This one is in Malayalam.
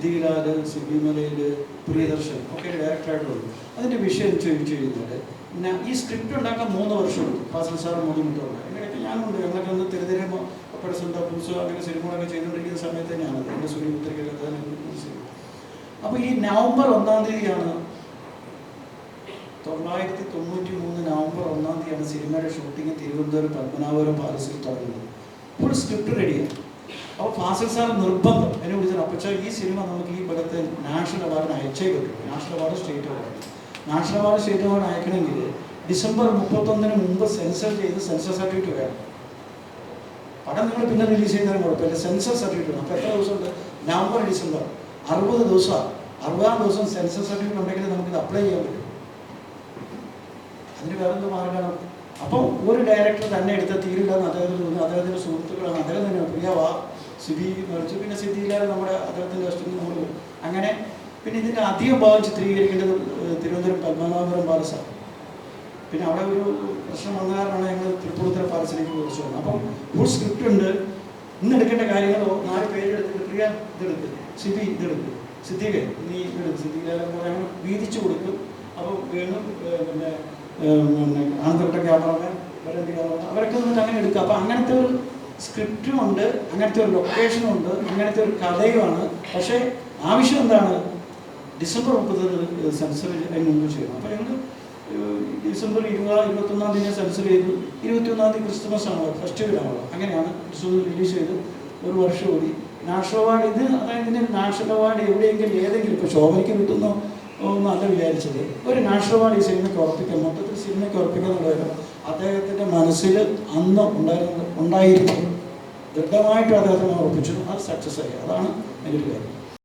സിദ്ദിഖിലാൽ സിബിമലയിൽ പ്രിയദർശൻ ഒക്കെ ഡയറക്ടറായിട്ടുള്ളത് അതിന്റെ വിഷയം ചോദിച്ചു കഴിഞ്ഞാൽ പിന്നെ ഈ സ്ക്രിപ്റ്റ് ഉണ്ടാക്കാൻ മൂന്ന് വർഷം ഫാസൽ സാർ സാർ ബുദ്ധിമുട്ടുണ്ട് അങ്ങനെയൊക്കെ ഞാനുണ്ട്. ഞങ്ങളൊക്കെ ഒന്ന് തിരുതിരെ പടസുണ്ടോ പുൽസോ അങ്ങനെ സിനിമകളൊക്കെ ചെയ്തുകൊണ്ടിരിക്കുന്ന സമയത്ത് തന്നെയാണ്. എന്റെ സൂര്യപുത്രികയൊക്കെ അപ്പോൾ ഈ നവംബർ ഒന്നാം തീയതിയാണ് തൊള്ളായിരത്തി തൊണ്ണൂറ്റി മൂന്ന് നവംബർ ഒന്നാം തീയതിയാണ് സിനിമയുടെ ഷൂട്ടിംഗ് തിരുവനന്തപുരം പത്മനാഭപുരം പാലസിൽ തുടങ്ങുന്നത്. ഇപ്പോൾ സ്ക്രിപ്റ്റ് റെഡിയാണ് അപ്പോൾ ഫാസിൽ സാർ നിർബന്ധം എന്നെ വിളിച്ചത് അപ്പച്ച ഈ സിനിമ നമുക്ക് ഈ പടത്തെ നാഷണൽ അവാർഡിന് അയച്ചേ കിട്ടും national award state award. National award state award അയക്കണമെങ്കിൽ December മുപ്പത്തൊന്നിന് മുമ്പ് സെൻസർ ചെയ്ത് സെൻസർ സർട്ടിഫിക്കറ്റ് വേണം. പടം നിങ്ങൾ പിന്നെ റിലീസ് ചെയ്താലും കുഴപ്പമില്ല. സെൻസർ സർട്ടിഫിക്കറ്റ് അപ്പോൾ എത്ര ദിവസമുണ്ട്? November December. അറുപത് ദിവസം. അറുപതാം ദിവസം സെൻസർ സർട്ടിഫിക്കറ്റ് ഉണ്ടെങ്കിൽ നമുക്കിത് അപ്ലൈ ചെയ്യാൻ പറ്റും. അതിന് വേറെന്ത് മാർഗമാണ് അപ്പം ഒരു ഡയറക്ടർ തന്നെ എടുത്ത തീരില്ലെന്ന് അദ്ദേഹത്തിന് തോന്നുന്നു അദ്ദേഹത്തിന്റെ സുഹൃത്തുക്കളാണ്. അദ്ദേഹം പ്രിയവാ സിബി മറിച്ച് പിന്നെ സിദ്ധിയില്ലാതെ നമ്മുടെ അദ്ദേഹത്തിന്റെ കഷ്ടത്തിൽ നമ്മൾ അങ്ങനെ പിന്നെ ഇതിന്റെ അധികം ഭാഗം ചിത്രീകരിക്കേണ്ടത് തിരുവനന്തപുരം പത്മനാഭപുരം പാലസാണ് പിന്നെ അവിടെ ഒരു പ്രശ്നം വന്ന കാരണമാണ് ഞങ്ങൾ തൃപ്പൂണിത്തുറ പാലസിലേക്ക് കുറച്ചു വന്നത് അപ്പം ഫുൾ സ്ക്രിപ്റ്റ് ഉണ്ട്. ഇന്ന് എടുക്കേണ്ട കാര്യങ്ങളോ നാല് പേരെടുത്തിട്ട് പ്രിയ ഇതെടുത്ത് സിബി ഇതെടുത്ത് സിദ്ദീഖ് നീ ഇതെടുത്ത് സിദ്ദീഖ് പറയുമ്പോൾ വീതിച്ചു കൊടുക്കും. അപ്പോൾ വീണ്ടും പിന്നെ ആനന്ദപ്പെട്ട ക്യാമറമാൻ വരണ്ടി ക്യാമറമാൻ അവരൊക്കെ അങ്ങനെ എടുക്കുക അപ്പം അങ്ങനത്തെ ഒരു സ്ക്രിപ്റ്റും ഉണ്ട് അങ്ങനത്തെ ഒരു ലൊക്കേഷനും ഉണ്ട് അങ്ങനത്തെ ഒരു കഥയുമാണ്. പക്ഷേ ആവശ്യം എന്താണ് ഡിസംബർ മുപ്പത്തൊന്ന് സെൻസർ അതിന് മുമ്പ് ചെയ്യണം അപ്പോൾ ഞങ്ങൾ ഡിസംബർ ഇരുപത് ഇരുപത്തൊന്നാം തീയതി സെൻസർ ചെയ്തു. ഇരുപത്തിയൊന്നാം തീയതി ക്രിസ്മസ് ആണല്ലോ ഫെസ്റ്റിവൽ ആണല്ലോ അങ്ങനെയാണ് ഡിസംബർ റിലീസ് ചെയ്ത് ഒരു വർഷം കൂടി. നാഷണൽ അവാർഡ് ഇത് അതായത് ഇതിന് നാഷണൽ അവാർഡ് എവിടെയെങ്കിലും ഏതെങ്കിലും ഇപ്പോൾ ശോഭയ്ക്ക് കിട്ടുന്നോ എന്നല്ല വിചാരിച്ചത്. ഒരു നാഷണൽ അവാർഡ് ഈ സിനിമയ്ക്ക് ഉറപ്പിക്കാം മൊത്തത്തിൽ സിനിമയ്ക്ക് ഉറപ്പിക്കാൻ എന്നുള്ളത് അദ്ദേഹത്തിന്റെ മനസ്സിൽ അന്ന് ഉണ്ടായിരുന്നത് ഉണ്ടായിരുന്നു ദൃഢമായിട്ട് അദ്ദേഹത്തിന് ഉറപ്പിച്ചു അത് സക്സസ് ആയി. അതാണ് എന്റെ ഒരു കാര്യം.